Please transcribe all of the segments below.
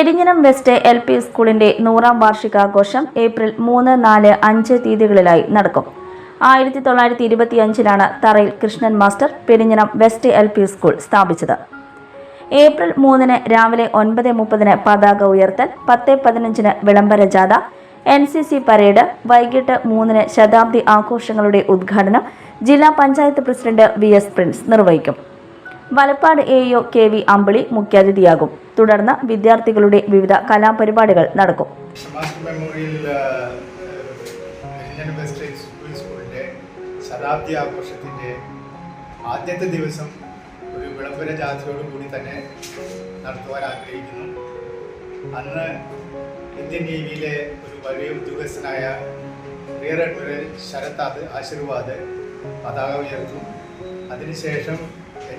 Perinjanam west L P സ്കൂളിന്റെ നൂറാം വാർഷികാഘോഷം April മൂന്ന് നാല് അഞ്ച് തീയതികളിലായി നടക്കും. ആയിരത്തി തൊള്ളായിരത്തി ഇരുപത്തി അഞ്ചിലാണ് തറയിൽ Krishnan master Perinjanam west L P school സ്ഥാപിച്ചത്. ഏപ്രിൽ മൂന്നിന് രാവിലെ ഒൻപത് മുപ്പതിന് പതാക ഉയർത്തൽ പത്ത് പതിനഞ്ചിന് വിളംബര ജാഥ എൻ സി സി പരേഡ് വൈകിട്ട് മൂന്നിന് ശതാബ്ദി ആഘോഷങ്ങളുടെ ഉദ്ഘാടനം ജില്ലാ panchayat president V S Prince നിർവഹിക്കും. Valappad A O K V Ambili മുഖ്യാതിഥിയാകും. തുടർന്ന് വിദ്യാർത്ഥികളുടെ വിവിധ കലാപരിപാടികൾ നടക്കും. സ്കൂളിന്റെ ശതാബ്ദി ആഘോഷത്തിന്റെ ആദ്യത്തെ ദിവസം ഒരു വിളംബര ജാഥയോട് കൂടി തന്നെ നടത്തുവാൻ ആഗ്രഹിക്കുന്നു. അന്ന് ഇന്ത്യൻ നേവിയിലെ ഒരു വലിയ ഉദ്യോഗസ്ഥനായ റിയർ അഡ്മിറൽ ശരത് ആശീർവാദ് പതാക ഉയർത്തും. അതിനുശേഷം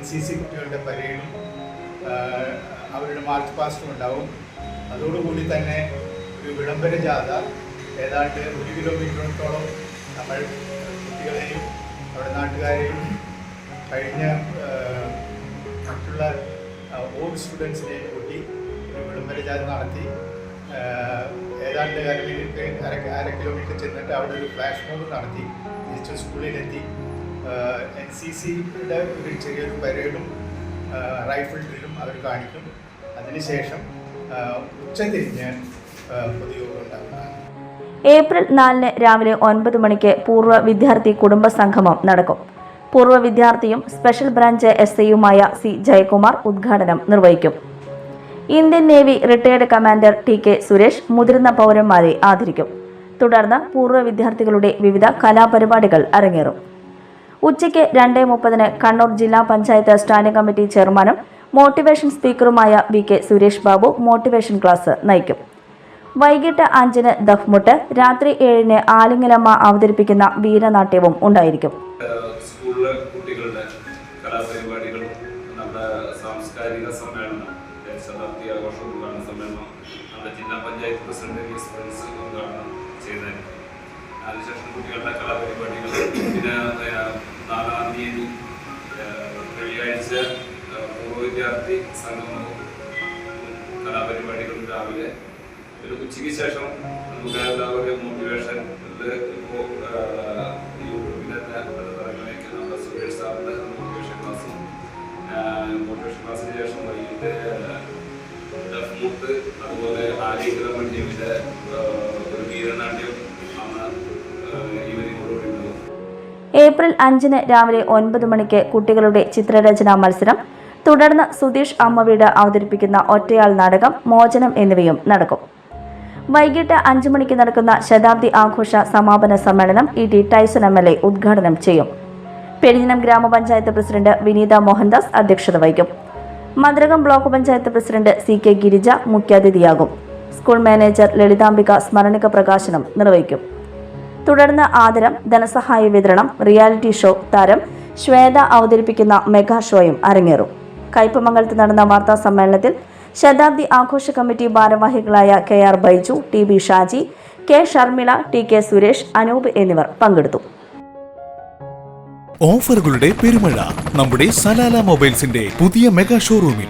സി സി കുട്ടികളുടെ പരേഡും അവരുടെ മാർച്ച് പാസ്റ്റും ഉണ്ടാവും. അതോടുകൂടി തന്നെ ഒരു വിളംബര ജാഥ. ഏതാണ്ട് ഒരു കിലോമീറ്ററോളം നമ്മൾ കുട്ടികളെയും അവിടെ നാട്ടുകാരെയും കഴിഞ്ഞ മറ്റുള്ള ഓൾഡ് സ്റ്റുഡൻസിനെയും കൂട്ടി ഒരു വിളംബര ജാഥ നടത്തി. ഏതാണ്ട് അര മിനിറ്റ് അര അര കിലോമീറ്റർ ചെന്നിട്ട് അവിടെ ഒരു ഫ്ലാഷ് മോബ് നടത്തി. തിരിച്ച് സ്കൂളിലെത്തി. എൻ സി സിയുടെ ഒരു ചെറിയൊരു പരേഡും റൈഫിൾ ഡ്രില്ലും അവർ കാണിക്കും. അതിനുശേഷം ഉച്ചതിരിഞ്ഞ് പൊതുയോഗം ഉണ്ടാകുന്നതാണ്. ഏപ്രിൽ നാലിന് രാവിലെ ഒൻപത് മണിക്ക് പൂർവ വിദ്യാർത്ഥി കുടുംബ സംഗമം നടക്കും. പൂർവ വിദ്യാർത്ഥിയും സ്പെഷ്യൽ ബ്രാഞ്ച് എസ് ഐയുമായ സി ജയകുമാർ ഉദ്ഘാടനം നിർവഹിക്കും. Indian navy retired commander T K Suresh മുതിർന്ന പൗരന്മാരെ ആദരിക്കും. തുടർന്ന് പൂർവ വിദ്യാർത്ഥികളുടെ വിവിധ കലാപരിപാടികൾ അരങ്ങേറും. ഉച്ചയ്ക്ക് രണ്ട് മുപ്പതിന് കണ്ണൂർ ജില്ലാ പഞ്ചായത്ത് സ്റ്റാൻഡിംഗ് കമ്മിറ്റി ചെയർമാനും motivation സ്പീക്കറുമായ V K Suresh Babu motivation class നയിക്കും. വൈകിട്ട് അഞ്ചിന് ദഫ്മുട്ട് രാത്രി ഏഴിന് ആലിങ്ങലമ്മ അവതരിപ്പിക്കുന്ന വീരനാട്യവും ഉണ്ടായിരിക്കും. സ്കൂളിലെ കുട്ടികളുടെ കലാപരിപാടികൾ നമ്മുടെ സാംസ്കാരിക സമ്മേളനം സമ്മേളനം നമ്മുടെ ജില്ലാ പഞ്ചായത്ത് പ്രസിഡന്റ് അതിനുശേഷം കുട്ടികളുടെ കലാപരിപാടികൾ പിന്നെ തീയതി വെള്ളിയാഴ്ച പൂർവ വിദ്യാർത്ഥി സംഗമവും കലാപരിപാടികളും രാവിലെ. ഒരു ഉച്ചയ്ക്ക് ശേഷം നമുക്ക് എല്ലാവരും മോട്ടിവേഷൻ ഇപ്പോൾ യൂട്യൂബിൽ തന്നെ നമ്മുടെ സുരേഷ് സാറിന്റെ മോട്ടിവേഷൻ ക്ലാസ്സും മോട്ടിവേഷൻ ക്ലാസ്സിന് ശേഷം വൈകിട്ട് അതുപോലെ ജീവിത ഒരു വീരനാട്യം ഏപ്രിൽ അഞ്ചിന് രാവിലെ ഒൻപത് മണിക്ക് കുട്ടികളുടെ ചിത്രരചനാ മത്സരം. തുടർന്ന് സുധീഷ് അമ്മവീട് അവതരിപ്പിക്കുന്ന ഒറ്റയാൾ നാടകം മോചനം എന്നിവയും നടക്കും. വൈകിട്ട് അഞ്ചു മണിക്ക് നടക്കുന്ന ശതാബ്ദി ആഘോഷ സമാപന സമ്മേളനം E T Tyson M L A ഉദ്ഘാടനം ചെയ്യും. പെരിഞ്ഞനം ഗ്രാമപഞ്ചായത്ത് പ്രസിഡന്റ് വിനീത മോഹൻദാസ് അധ്യക്ഷത വഹിക്കും. Madrakam block panchayat president C K Girija മുഖ്യാതിഥിയാകും. സ്കൂൾ മാനേജർ ലളിതാംബിക സ്മരണിക പ്രകാശനം നിർവഹിക്കും. തുടർന്ന് ആദരം ധനസഹായ വിതരണം റിയാലിറ്റി ഷോ താരം ശ്വേത അവതരിപ്പിക്കുന്ന മെഗാ ഷോയും അരങ്ങേറും. കയ്പമംഗലത്ത് നടന്ന വാർത്താ സമ്മേളനത്തിൽ ശതാബ്ദി ആഘോഷ കമ്മിറ്റി ഭാരവാഹികളായ K R Baiju T B Shaji K Sharmila T K Suresh Anoop എന്നിവർ പങ്കെടുത്തു. ഓഫറുകളുടെ പെരുമഴ നമ്മുടെ സലാല മൊബൈൽസിന്റെ പുതിയ മെഗാ ഷോറൂമിൽ.